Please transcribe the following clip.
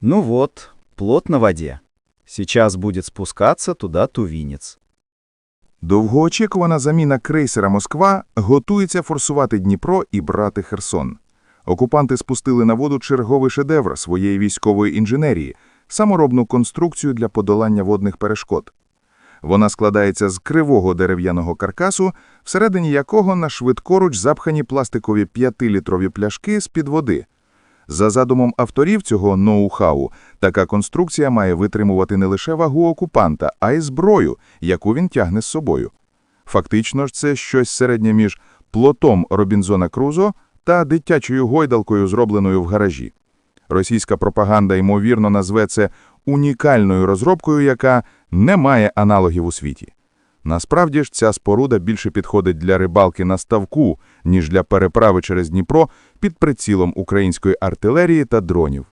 Ну вот, плот на воде. Сейчас будет спускаться туда тувинец. Довгоочікувана заміна крейсера «Москва» готується форсувати Дніпро і брати Херсон. Окупанти спустили на воду черговий шедевр своєї військової інженерії – саморобну конструкцію для подолання водних перешкод. Вона складається з кривого дерев'яного каркасу, всередині якого на швидкоруч запхані пластикові 5-літрові пляшки з-під води. За задумом авторів цього ноу-хау, така конструкція має витримувати не лише вагу окупанта, а й зброю, яку він тягне з собою. Фактично ж це щось середнє між плотом Робінзона Крузо та дитячою гойдалкою, зробленою в гаражі. Російська пропаганда, ймовірно, назве це унікальною розробкою, яка не має аналогів у світі. Насправді ж ця споруда більше підходить для рибалки на ставку, ніж для переправи через Дніпро під прицілом української артилерії та дронів.